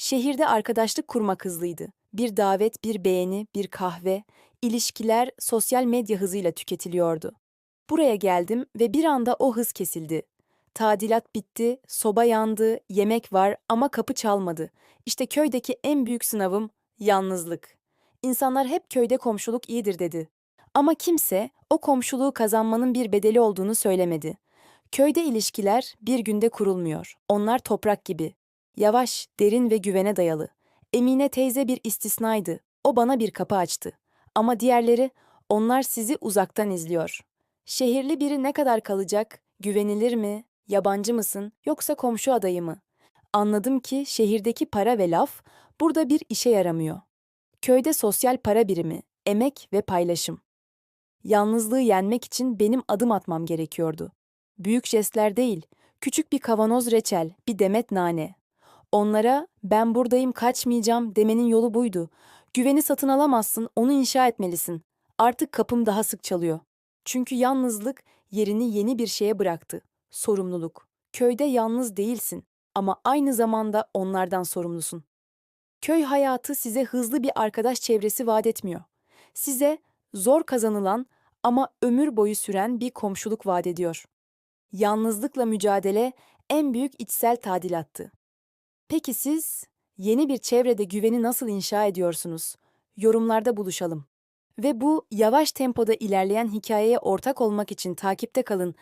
Şehirde arkadaşlık kurmak hızlıydı. Bir davet, bir beğeni, bir kahve, ilişkiler sosyal medya hızıyla tüketiliyordu. Buraya geldim ve bir anda o hız kesildi. Tadilat bitti, soba yandı, yemek var ama kapı çalmadı. İşte köydeki en büyük sınavım yalnızlık. İnsanlar hep köyde komşuluk iyidir dedi. Ama kimse o komşuluğu kazanmanın bir bedeli olduğunu söylemedi. Köyde ilişkiler bir günde kurulmuyor. Onlar toprak gibi. Yavaş, derin ve güvene dayalı. Emine teyze bir istisnaydı. O bana bir kapı açtı. Ama diğerleri, onlar sizi uzaktan izliyor. Şehirli biri ne kadar kalacak? Güvenilir mi? Yabancı mısın? Yoksa komşu adayı mı? Anladım ki şehirdeki para ve laf burada bir işe yaramıyor. Köyde sosyal para birimi, emek ve paylaşım. Yalnızlığı yenmek için benim adım atmam gerekiyordu. Büyük jestler değil, küçük bir kavanoz reçel, bir demet nane. Onlara ben buradayım kaçmayacağım demenin yolu buydu. Güveni satın alamazsın, onu inşa etmelisin. Artık kapım daha sık çalıyor. Çünkü yalnızlık yerini yeni bir şeye bıraktı. Sorumluluk. Köyde yalnız değilsin ama aynı zamanda onlardan sorumlusun. Köy hayatı size hızlı bir arkadaş çevresi vaat etmiyor. Size zor kazanılan ama ömür boyu süren bir komşuluk vaat ediyor. Yalnızlıkla mücadele en büyük içsel tadilattı. Peki siz yeni bir çevrede güveni nasıl inşa ediyorsunuz? Yorumlarda buluşalım. Ve bu yavaş tempoda ilerleyen hikayeye ortak olmak için takipte kalın